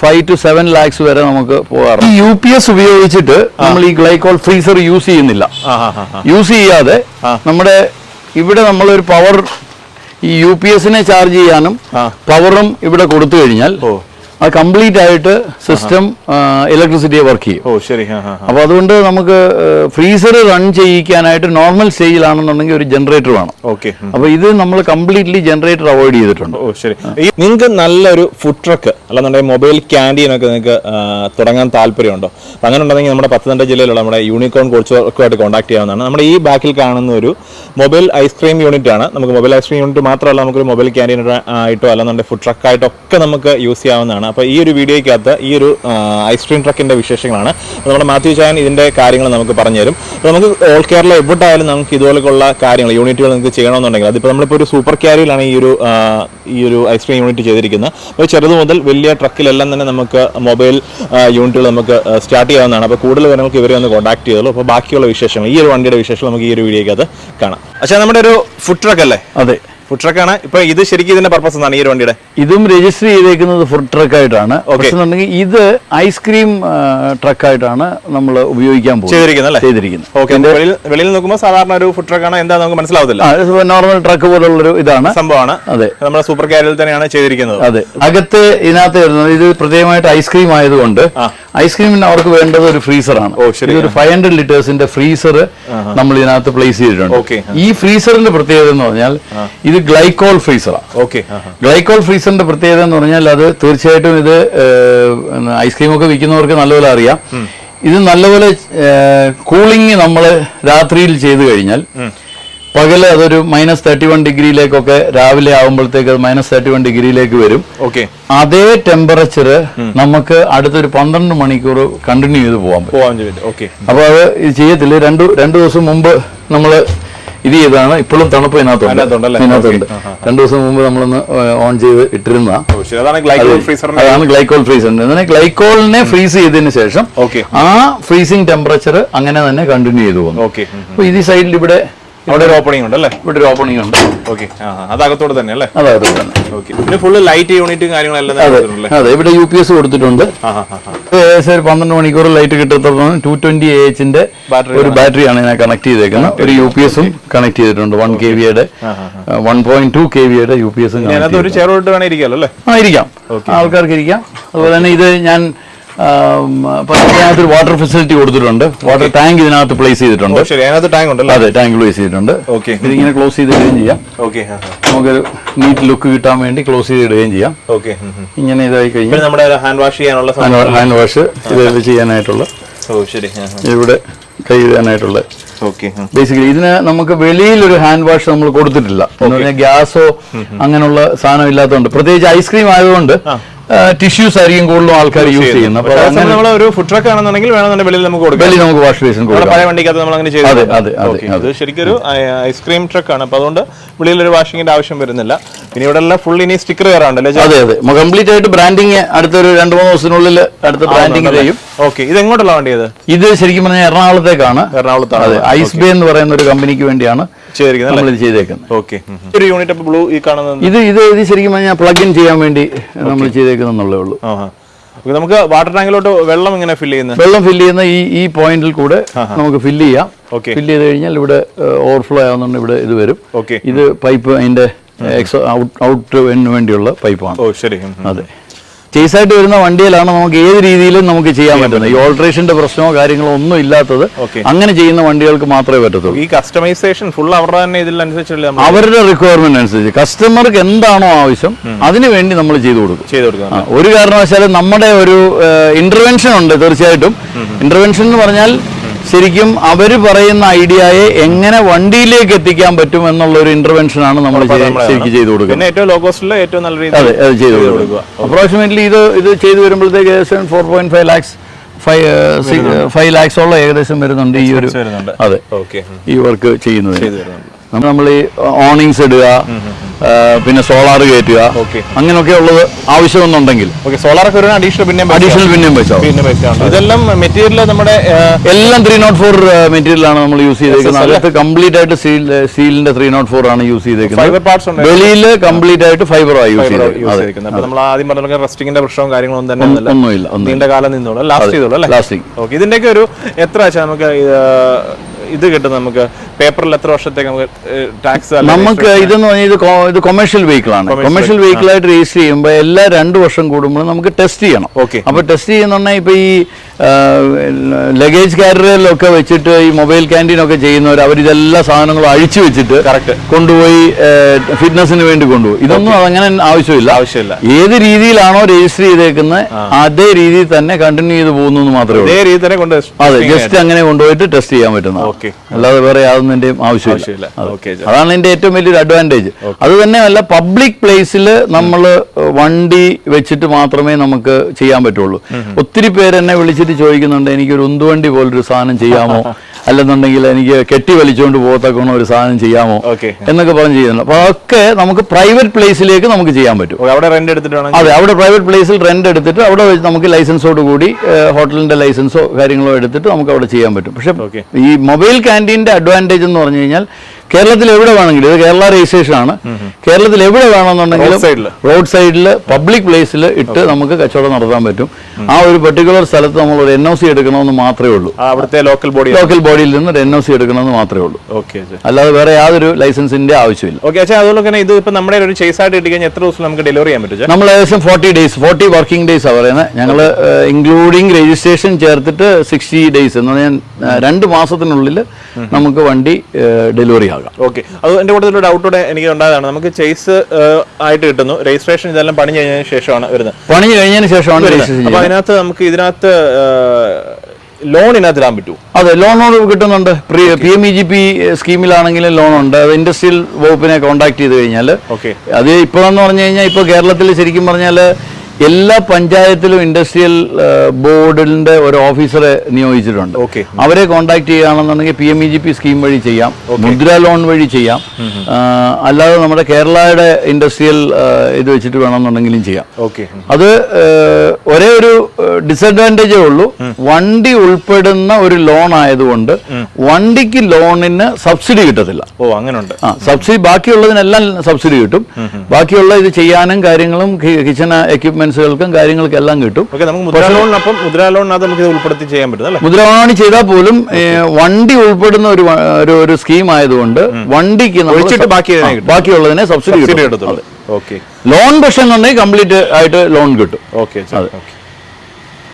Five to seven lakhs വരെ നമുക്ക് പോകാറുണ്ട്. ഈ യു പി എസ് ഉപയോഗിച്ചിട്ട് നമ്മൾ ഈ ഗ്ലൈക്കോൾ ഫ്രീസർ യൂസ് ചെയ്യുന്നില്ല. യൂസ് ചെയ്യാതെ നമ്മുടെ ഇവിടെ നമ്മളൊരു പവർ ഈ യു പി എസിനെ ചാർജ് ചെയ്യാനും പവറും ഇവിടെ കൊടുത്തു കഴിഞ്ഞാൽ അത് കംപ്ലീറ്റ് ആയിട്ട് സിസ്റ്റം ഇലക്ട്രിസിറ്റിയെ വർക്ക് ചെയ്യും. ഓ ശരി. അപ്പോൾ അതുകൊണ്ട് നമുക്ക് ഫ്രീസർ റൺ ചെയ്യിക്കാനായിട്ട് നോർമൽ സ്റ്റേജിലാണെന്നുണ്ടെങ്കിൽ ഒരു ജനറേറ്റർ വേണം. ഓക്കെ അപ്പോൾ ഇത് നമ്മൾ കംപ്ലീറ്റ്ലി ജനറേറ്റർ അവോയ്ഡ് ചെയ്തിട്ടുണ്ട്. ഓ ശരി. നിങ്ങൾക്ക് നല്ലൊരു ഫുഡ് ട്രക്ക് അല്ലെന്നുണ്ടെങ്കിൽ മൊബൈൽ ക്യാന്റീൻ ഒക്കെ നിങ്ങൾക്ക് തുടങ്ങാൻ താല്പര്യമുണ്ടോ? അങ്ങനെ ഉണ്ടെങ്കിൽ നമ്മുടെ പത്തനംതിട്ട ജില്ലയിലുള്ള നമ്മുടെ യൂണിക്കോൺ കോഴ്സുമായിട്ട് കോൺടാക്ട് ചെയ്യാവുന്നതാണ്. നമ്മുടെ ഈ ബാക്കിൽ കാണുന്ന ഒരു മൊബൈൽ ഐസ്ക്രീം യൂണിറ്റ് ആണ്. നമുക്ക് മൊബൈൽ ഐസ്ക്രീം യൂണിറ്റ് മാത്രമല്ല നമുക്കൊരു മൊബൈൽ ക്യാന്റീൻ ആയിട്ടോ അല്ലെന്നുണ്ടെങ്കിൽ ഫുഡ് ട്രക്ക് ആയിട്ടോ ഒക്കെ നമുക്ക് യൂസ് ചെയ്യാവുന്നതാണ്. അപ്പോൾ ഈ ഒരു വീഡിയോയ്ക്കകത്ത് ഈ ഒരു ഐസ്ക്രീം ട്രക്കിന്റെ വിശേഷങ്ങളാണ്. അപ്പോൾ നമ്മുടെ മാത്യു ചായൻ ഇതിന്റെ കാര്യങ്ങൾ നമുക്ക് പറഞ്ഞു തരും അപ്പോൾ നമുക്ക് ഓൾ കേരള എവിടെയായാലും നമുക്ക് ഇതുപോലെയുള്ള കാര്യങ്ങൾ യൂണിറ്റുകൾ നമുക്ക് ചെയ്യണമെന്നുണ്ടെങ്കിൽ അതിപ്പോൾ നമ്മളിപ്പോൾ ഒരു സൂപ്പർ ക്യാരിയിലാണ് ഈ ഒരു ഈ ഒരു ഐസ്ക്രീം യൂണിറ്റ് ചെയ്തിരിക്കുന്നത്. അപ്പോൾ ചെറുത് മുതൽ വലിയ ട്രക്കിലെല്ലാം തന്നെ നമുക്ക് മൊബൈൽ യൂണിറ്റുകൾ നമുക്ക് സ്റ്റാർട്ട് ചെയ്യാവുന്നതാണ്. അപ്പോൾ കൂടുതൽ ജനങ്ങൾക്ക് ഇവരെ ഒന്ന് കോൺടാക്ട് ചെയ്തോളൂ. അപ്പോൾ ബാക്കിയുള്ള വിശേഷങ്ങൾ ഈ ഒരു വണ്ടിയുടെ വിശേഷങ്ങൾ നമുക്ക് ഈ ഒരു വീഡിയോയ്ക്കകത്ത് കാണാം. പക്ഷേ നമ്മുടെ ഒരു ഫുഡ് ട്രക്ക് അല്ലേ? അതെ. ഫുഡ് ട്രക്കാണ് ഇപ്പൊ ഇത് ശരിക്കും ഇതിന്റെ പർപ്പസ് എന്താണ് ഈ ഒരു വണ്ടിയുടെ? ഇതും രജിസ്റ്റർ ചെയ്തേക്കുന്നത് ഫുഡ് ട്രക്കായിട്ടാണ് എന്നുണ്ടെങ്കിൽ ഇത് ഐസ്ക്രീം ട്രക്ക് ആയിട്ടാണ് നമ്മൾ ഉപയോഗിക്കാൻ പോകുന്നത്. ചെയ്തിരിക്കുന്നത് വെളിയിൽ നോക്കുമ്പോൾ സാധാരണ ഒരു ഫുഡ് ട്രക്കാണ് എന്താ നമുക്ക് മനസ്സിലാവത്തില്ല. നോർമൽ ട്രക്ക് പോലുള്ളൊരു ഇതാണ്. സംഭവമാണ്. അതെ. നമ്മുടെ സൂപ്പർ കാരിയറിൽ തന്നെയാണ് ചെയ്തിരിക്കുന്നത്. അതെ. അകത്ത് ഇതിനകത്ത് വരുന്നത് ഇത് പ്രത്യേകമായിട്ട് ഐസ്ക്രീം ആയതുകൊണ്ട് ഐസ്ക്രീമിന് അവർക്ക് വേണ്ടത് ഒരു ഫ്രീസറാണ്. ഒരു ഫൈവ് ഹൺഡ്രഡ് ലിറ്റേഴ്സിന്റെ ഫ്രീസർ നമ്മൾ ഇതിനകത്ത് പ്ലേസ് ചെയ്തിട്ടുണ്ട്. ഓക്കെ. ഈ ഫ്രീസറിന്റെ പ്രത്യേകത എന്ന് പറഞ്ഞാൽ ഇത് ഗ്ലൈക്കോൾ ഫ്രീസറാണ് ഓക്കെ. ഗ്ലൈക്കോൾ ഫ്രീസറിന്റെ പ്രത്യേകത എന്ന് പറഞ്ഞാൽ അത് തീർച്ചയായിട്ടും ഇത് ഐസ്ക്രീം ഒക്കെ വിൽക്കുന്നവർക്ക് നല്ലപോലെ അറിയാം. ഇത് നല്ലപോലെ കൂളിംഗ് നമ്മൾ രാത്രിയിൽ ചെയ്തു കഴിഞ്ഞാൽ പകൽ അതൊരു മൈനസ് തേർട്ടി വൺ ഡിഗ്രിയിലേക്കൊക്കെ രാവിലെ ആകുമ്പോഴത്തേക്ക് അത് മൈനസ് തേർട്ടി വൺ ഡിഗ്രിയിലേക്ക് വരും. ഓക്കെ. അതേ ടെമ്പറേച്ചർ നമുക്ക് അടുത്തൊരു പന്ത്രണ്ട് മണിക്കൂർ കണ്ടിന്യൂ ചെയ്ത് പോകാൻ പറ്റും. പോവാൻ ചെയ്തിട്ട് ഓക്കെ. അപ്പോൾ അത് ചെയ്യത്തില്ല. രണ്ടു രണ്ടു ദിവസം മുമ്പ് നമ്മൾ ഇത് ചെയ്താണ് ഇപ്പോഴും തണുപ്പ് ഇതിനകത്തുണ്ട്. രണ്ടു ദിവസം മുമ്പ് നമ്മളൊന്ന് ഓൺ ചെയ്ത് ഇട്ടിരുന്ന അതാണ് ഗ്ലൈക്കോൾ ഫ്രീസറിന്റെ ഫ്രീസർ ഗ്ലൈക്കോളിനെ ഫ്രീസ് ചെയ്തതിന് ശേഷം ആ ഫ്രീസിംഗ് ടെമ്പറേച്ചർ അങ്ങനെ തന്നെ കണ്ടിന്യൂ ചെയ്തു പോകുന്നു അപ്പൊ ഈ സൈഡിൽ ഇവിടെ അവിടെ ഒരു ഓപ്പണിംഗ് ഉണ്ട് അല്ലേ? ഇവിടെ ഒരു ഓപ്പണിംഗ് ഉണ്ട്. ഓക്കെ. ആ ആ, അത് അകത്തോട് തന്നെ അല്ലേ? അതായത് തന്നെ. ഓക്കെ. പിന്നെ ഫുള്ള് ലൈറ്റ് യൂണിറ്റും കാര്യങ്ങളെല്ലാം അതെ. ഇവിടെ യു പി എസ് കൊടുത്തിട്ടുണ്ട്. ഏകദേശം ഒരു പന്ത്രണ്ട് മണിക്കൂർ ലൈറ്റ് കിട്ടത്തോളം ടു ട്വന്റി എച്ചിന്റെ ഒരു ബാറ്ററിയാണ് ഞാൻ കണക്ട് ചെയ്തേക്കുന്നത്. ഒരു യു പി എസും കണക്ട് ചെയ്തിട്ടുണ്ട്. വൺ കെ വിയുടെ വൺ പോയിന്റ് ടു കെ വിയുടെ യു പി എസും ഇനി അതിനകത്ത് ഒരു ചെയർ ഇട്ട് വേണേ ഇരിക്കാമല്ലോ അല്ലേ? ആ ഇരിക്കാം. ആൾക്കാർക്ക് ഇരിക്കാം. അതുപോലെ തന്നെ ഇത് ഞാൻ ഇതിനകത്ത് വാട്ടർ ഫെസിലിറ്റി കൊടുത്തിട്ടുണ്ട്. വാട്ടർ ടാങ്ക് ഇതിനകത്ത് പ്ലേസ് ചെയ്തിട്ടുണ്ട്. അതിനകത്ത് ടാങ്ക് ഉണ്ടല്ലോ? അതെ ടാങ്ക് പ്ലേസ് ചെയ്തിട്ടുണ്ട്. ഓക്കെ ഇതിങ്ങനെ ക്ലോസ് ചെയ്ത് ഇടുകയും ചെയ്യാം. ഓക്കെ നമുക്കൊരു നീറ്റ് ലുക്ക് കിട്ടാൻ വേണ്ടി ക്ലോസ് ചെയ്ത് ഇടുകയും ചെയ്യാം. ഓക്കെ ഇങ്ങനെ ഇതായി കഴിഞ്ഞാൽ നമ്മുടെ ഹാൻഡ് വാഷ് ചെയ്യാനുള്ള ഹാൻഡ് വാഷ് ഇത് ചെയ്യാനായിട്ടുള്ള. ഇവിടെ കൈ ഇടാനായിട്ടുള്ള. ബേസിക്കലി ഇതിന് നമുക്ക് വെളിയിൽ ഒരു ഹാൻഡ് വാഷ് നമ്മൾ കൊടുത്തിട്ടില്ല. എന്ന് പറഞ്ഞാൽ ഗ്യാസോ അങ്ങനെയുള്ള സാധനം ഇല്ലാത്തതുകൊണ്ട്. പ്രത്യേകിച്ച് ഐസ്ക്രീം ആയതുകൊണ്ട് ടിഷ്യൂസ് ആയിരിക്കും കൂടുതലും ആൾക്കാർ യൂസ് ചെയ്യുന്നത്. നമ്മൾ ഒരു ഫുഡ് ട്രക്ക് ആണെന്നുണ്ടെങ്കിൽ വേണമെന്നുണ്ടെങ്കിൽ വെളിയിൽ നമുക്ക് കൊടുക്കാം. വെളിയിൽ നമുക്ക് വാഷ് ബേസിൻ കൊടുക്കാം. പഴയ വണ്ടിക്കകത്ത് നമ്മൾ അങ്ങനെ ചെയ്തു അതെ, അതെ, അതെ. ശരിക്കും ഒരു ഐസ്ക്രീം ട്രക്ക് ആണ്. അപ്പൊ അതുകൊണ്ട് വെളിയിൽ ഒരു വാഷിങ്ങിന്റെ ആവശ്യം വരുന്നില്ല. പിന്നെ ഇവിടെ എല്ലാം ഫുൾ ഇനി സ്റ്റിക്കർ കയറാണ്ടല്ലേ അതെ അതെ. കംപ്ലീറ്റ് ആയിട്ട് ബ്രാൻഡിങ് അടുത്തൊരു രണ്ട് മൂന്ന് ദിവസത്തിനുള്ളിൽ അടുത്ത ബ്രാൻഡിങ് ചെയ്യും. ഓക്കെ ഇത് എങ്ങോട്ടുള്ള വണ്ടി ഇത്? ശരിക്കും പറഞ്ഞാൽ എറണാകുളത്തേക്കാണ്. എറണാകുളത്താണ്. അതെ ഐസ് ബേ എന്ന് പറയുന്ന ഒരു കമ്പനിക്ക് വേണ്ടിയാണ് നമ്മൾ ഇത് ചെയ്തേക്കുന്നത്. ഓക്കെ ഒരു യൂണിറ്റ് അപ്പൊ ബ്ലൂ ഈ കാണുന്നത് ഇത് ഇത് ഇത് ശരിക്കും പറഞ്ഞാൽ പ്ലഗ് ഇൻ ചെയ്യാൻ വേണ്ടി നമ്മൾ ചെയ്തേക്കുന്നുള്ളേ ഉള്ളൂ. നമുക്ക് വാട്ടർ ടാങ്കിലോട്ട് വെള്ളം ഇങ്ങനെ ഫില്ല് ചെയ്യുന്നത് വെള്ളം ഫില്ല് ചെയ്യുന്ന ഈ ഈ പോയിന്റിൽ കൂടെ നമുക്ക് ഫില്ല് ചെയ്യാം. ഓക്കെ ഫില്ല് ചെയ്ത് കഴിഞ്ഞാൽ ഇവിടെ ഓവർഫ്ലോ ആവുന്നുണ്ട് ഇവിടെ ഇത് വരും. ഓക്കെ ഇത് പൈപ്പ് അതിന്റെ എക്സോ ഔട്ട് വേണ്ടിയുള്ള പൈപ്പാണ് ഓ ശരി. അതെ. ചേസായിട്ട് വരുന്ന വണ്ടിയിലാണ് നമുക്ക് ഏത് രീതിയിലും നമുക്ക് ചെയ്യാൻ പറ്റുന്നത്. ഈ ഓൾട്രേഷന്റെ പ്രശ്നമോ കാര്യങ്ങളോ ഒന്നും ഇല്ലാത്തത് അങ്ങനെ ചെയ്യുന്ന വണ്ടികൾക്ക് മാത്രമേ പറ്റത്തുള്ളൂ. ഈ കസ്റ്റമൈസേഷൻ ഫുൾ അവരുടെ തന്നെ ഇതിലനുസരിച്ചുള്ള അവരുടെ റിക്വയർമെന്റ് അനുസരിച്ച് കസ്റ്റമർക്ക് എന്താണോ ആവശ്യം അതിനുവേണ്ടി നമ്മൾ ചെയ്തു കൊടുക്കും. ചെയ്ത് കൊടുക്കും. ഒരു കാരണവശാലും നമ്മുടെ ഒരു ഇന്റർവെൻഷൻ ഉണ്ട് തീർച്ചയായിട്ടും. ഇന്റർവെൻഷൻ എന്ന് പറഞ്ഞാൽ ശരിക്കും അവർ പറയുന്ന ഐഡിയയെ എങ്ങനെ വണ്ടിയിലേക്ക് എത്തിക്കാൻ പറ്റും എന്നുള്ള ഒരു ഇന്റർവെൻഷൻ ആണ് നമ്മൾ ശരിക്കും ചെയ്തു കൊടുക്കുന്നത്. ഏറ്റവും ലോ കോസ്റ്റിൽ ഏറ്റവും നല്ല അതെ രീതിയിൽ അത് ചെയ്തു കൊടുക്കുക. അപ്രോക്സിമേറ്റ്ലി ഇത് ഇത് ചെയ്തു വരുമ്പോഴത്തേക്ക് ഏകദേശം four point five lakhs five five ലാക്സോളം ഏകദേശം വരുന്നുണ്ട് ഈ ഒരു അതെ. ഈ വർക്ക് ചെയ്യുന്നത് നമ്മൾ ഈ ഓണിങ്സ് ഇടുക. പിന്നെ സോളാർ കയറ്റുക. അങ്ങനെയൊക്കെ ഉള്ളത് ആവശ്യമെന്നുണ്ടെങ്കിൽ. ഓക്കെ സോളാർക്ക് ഒരു അഡീഷണൽ പിന്നെ അഡീഷണൽ പിന്നെയും പൈസ ഇതെല്ലാം മെറ്റീരിയൽ നമ്മുടെ എല്ലാം ത്രീ നോട്ട് ഫോർ മെറ്റീരിയൽ ആണ് നമ്മൾ യൂസ് ചെയ്തേക്കുന്നത്. അതിനകത്ത് കംപ്ലീറ്റ് ആയിട്ട് സീൽ സീലിന്റെ ത്രീ നോട്ട് ഫോർ ആണ് യൂസ് ഫൈബർ ചെയ്തേക്കുന്നത് പാർട്സ് ഉണ്ട്. വെളിയിൽ കംപ്ലീറ്റ് ആയിട്ട് ഫൈബർ ആയി യൂസ് ചെയ്തേക്കുന്നത്. നമ്മൾ ആദ്യം പറഞ്ഞ റെസ്റ്റിംഗിന്റെ പ്രശ്നവും കാര്യങ്ങളൊന്നും തന്നെ ഒന്നുമില്ല. നീണ്ട കാലം നിന്നോളൂ. ലാസ്റ്റ് ചെയ്തോളൂ ലാസ്റ്റിംഗ് ഓക്കെ ഇതിന്റെയൊക്കെ ഒരു എത്ര നമുക്ക് ഇത്, കിട്ടും നമുക്ക്. പേപ്പറിൽ എത്ര വർഷത്തേക്ക് നമുക്ക് ടാക്സ് നമുക്ക് ഇതെന്ന് പറഞ്ഞാൽ ഇത് കൊമേഴ്ഷ്യൽ വെഹിക്കിൾ ആണ്. കൊമേഴ്ഷ്യൽ വെഹിക്കിൾ ആയിട്ട് രജിസ്റ്റർ ചെയ്യുമ്പോൾ എല്ലാ രണ്ട് വർഷം കൂടുമ്പോൾ നമുക്ക് ടെസ്റ്റ് ചെയ്യണം. ഓക്കെ അപ്പൊ ടെസ്റ്റ് ചെയ്യുന്നുണ്ടെങ്കിൽ ഇപ്പൊ ഈ ലഗേജ് കാരിയറിലൊക്കെ വെച്ചിട്ട് ഈ മൊബൈൽ ക്യാന്റീൻ ഒക്കെ ചെയ്യുന്നവർ അവർ ഇതെല്ലാ സാധനങ്ങളും അഴിച്ചു വെച്ചിട്ട് കറക്റ്റ് കൊണ്ടുപോയി ഫിറ്റ്നസിന് വേണ്ടി കൊണ്ടുപോയി ഇതൊന്നും അതങ്ങനെ ആവശ്യമില്ല. ആവശ്യമില്ല. ഏത് രീതിയിലാണോ രജിസ്റ്റർ ചെയ്തേക്കുന്നത് അതേ രീതിയിൽ തന്നെ കണ്ടിന്യൂ ചെയ്ത് പോകുന്നു മാത്രമേ ഉള്ളൂ. അതേ തന്നെ കൊണ്ട് അതെ ജസ്റ്റ് അങ്ങനെ കൊണ്ടുപോയിട്ട് ടെസ്റ്റ് ചെയ്യാൻ പറ്റുന്ന. അല്ലാതെ വേറെ യാതൊന്നിന്റെയും ആവശ്യമില്ല. ആവശ്യമില്ല. അതെ. അതാണ് എന്റെ ഏറ്റവും വലിയൊരു അഡ്വാന്റേജ് അത് തന്നെയല്ല പബ്ലിക് പ്ലേസിൽ നമ്മൾ വണ്ടി വെച്ചിട്ട് മാത്രമേ നമുക്ക് ചെയ്യാൻ പറ്റുള്ളൂ. ഒത്തിരി പേര് എന്നെ വിളിച്ചിട്ട് ചോദിക്കുന്നുണ്ട് എനിക്ക് ഒരു ഉന്തുവണ്ടി പോലൊരു സാധനം ചെയ്യാമോ? അല്ലെന്നുണ്ടെങ്കിൽ എനിക്ക് കെട്ടി വലിച്ചുകൊണ്ട് പോകത്തക്കണ ഒരു സാധനം ചെയ്യാമോ? എന്നൊക്കെ പറഞ്ഞ് ചെയ്യുന്നുണ്ട്. അപ്പൊ അതൊക്കെ നമുക്ക് പ്രൈവറ്റ് പ്ലേസിലേക്ക് നമുക്ക് ചെയ്യാൻ പറ്റും. അവിടെ റെന്റ് എടുത്തിട്ടാണ് അതെ അവിടെ പ്രൈവറ്റ് പ്ലേസിൽ റെന്റ് എടുത്തിട്ട് അവിടെ നമുക്ക് ലൈസൻസോട് കൂടി ഹോട്ടലിന്റെ ലൈസൻസോ കാര്യങ്ങളോ എടുത്തിട്ട് നമുക്ക് അവിടെ ചെയ്യാൻ പറ്റും. പക്ഷെ ഈ മൊബൈൽ ക്യാന്റീന്റെ അഡ്വാന്റേജ് എന്ന് പറഞ്ഞു കഴിഞ്ഞാൽ കേരളത്തിൽ എവിടെ വേണമെങ്കിലും ഇത് കേരള രജിസ്ട്രേഷൻ ആണ്. കേരളത്തിൽ എവിടെ വേണമെന്നുണ്ടെങ്കിലും. റോഡ് സൈഡിൽ പബ്ലിക് പ്ലേസിൽ ഇട്ട് നമുക്ക് കച്ചവടം നടത്താൻ പറ്റും. ആ ഒരു പെർട്ടിക്കുലർ സ്ഥലത്ത് നമ്മൾ ഒരു എൻ ഒ സി എടുക്കണമെന്ന് മാത്രമേ ഉള്ളൂ. അവിടുത്തെ ലോക്കൽ ബോഡി ലോക്കൽ ബോഡിയിൽ നിന്ന് ഒരു എൻ ഒ സി എടുക്കണമെന്ന് മാത്രമേ ഉള്ളൂ. ഓക്കെ അല്ലാതെ വേറെ യാതൊരു ലൈസൻസിന്റെ ആവശ്യമില്ല. ഓക്കെ അച്ഛാ അതുപോലെ തന്നെ ഇത് ഇപ്പം നമ്മുടെ ഒരു ചേസ് ആയിട്ട് കിട്ടി കഴിഞ്ഞാൽ എത്ര ദിവസം നമുക്ക് ഡെലിവറി ചെയ്യാൻ പറ്റും നമ്മൾ ഏകദേശം forty days forty working days ആണ് പറയുന്നത് ഞങ്ങൾ ഇൻക്ലൂഡിങ് രജിസ്ട്രേഷൻ ചേർത്തിട്ട് സിക്സ്റ്റി ഡേയ്സ് എന്ന് പറഞ്ഞാൽ രണ്ട് മാസത്തിനുള്ളിൽ നമുക്ക് വണ്ടി ഡെലിവറി ആകാം ഓക്കെ അത് എന്റെ കൂട്ടത്തിൽ ഡൗട്ട് കൂടെ എനിക്ക് ഉണ്ടായതാണ്. നമുക്ക് ചേസ് ആയിട്ട് കിട്ടുന്നു. രജിസ്ട്രേഷൻ ഇതെല്ലാം പണി കഴിഞ്ഞതിന് ശേഷമാണ് വരുന്നത്. പണി കഴിഞ്ഞതിന് ശേഷമാണ് അപ്പൊ അതിനകത്ത് നമുക്ക് ഇതിനകത്ത് ലോൺ ഇതിനകത്ത് ഇടാൻ പറ്റുമോ? അതെ ലോണോട് കിട്ടുന്നുണ്ട്. P M E G P സ്കീമിലാണെങ്കിലും loan ഉണ്ട്. അത് ഇൻഡസ്ട്രിയൽ വകുപ്പിനെ കോൺടാക്ട് ചെയ്ത് കഴിഞ്ഞാൽ ഓക്കെ അത് ഇപ്പോഴെന്ന് പറഞ്ഞു കഴിഞ്ഞാൽ ഇപ്പോൾ കേരളത്തിൽ ശരിക്കും പറഞ്ഞാൽ എല്ലാ പഞ്ചായത്തിലും ഇൻഡസ്ട്രിയൽ ബോർഡിന്റെ ഒരു ഓഫീസറെ നിയോഗിച്ചിട്ടുണ്ട്. അവരെ കോൺടാക്ട് ചെയ്യുകയാണെന്നുണ്ടെങ്കിൽ P M E G P scheme വഴി ചെയ്യാം. മുദ്ര ലോൺ വഴി ചെയ്യാം. അല്ലാതെ നമ്മുടെ കേരളയുടെ ഇൻഡസ്ട്രിയൽ ഇത് വെച്ചിട്ട് വേണമെന്നുണ്ടെങ്കിലും ചെയ്യാം. അത് ഒരേ ഒരു ഡിസഡ്വാന്റേജേ ഉള്ളൂ. വണ്ടി ഉൾപ്പെടുന്ന ഒരു ലോൺ ആയതുകൊണ്ട് വണ്ടിക്ക് ലോണിന് സബ്സിഡി കിട്ടത്തില്ല. ഓ അങ്ങനെയുണ്ട് ആ സബ്സിഡി ബാക്കിയുള്ളതിനെല്ലാം സബ്സിഡി കിട്ടും. ബാക്കിയുള്ള ഇത് ചെയ്യാനും കാര്യങ്ങളും കിച്ചൺ എക്യുപ്മെന്റ്സുകൾക്കും കാര്യങ്ങൾക്കും എല്ലാം കിട്ടും. മുദ്രാ ലോൺ ചെയ്താൽ പോലും വണ്ടി ഉൾപ്പെടുന്ന ഒരു ഒരു സ്കീം ആയതുകൊണ്ട് വണ്ടിക്ക് ബാക്കിയുള്ളതിനെ സബ്സിഡി കിട്ടും. ലോൺ പക്ഷെ എന്നുണ്ടെങ്കിൽ കംപ്ലീറ്റ് ആയിട്ട് ലോൺ കിട്ടും. ഓക്കെ.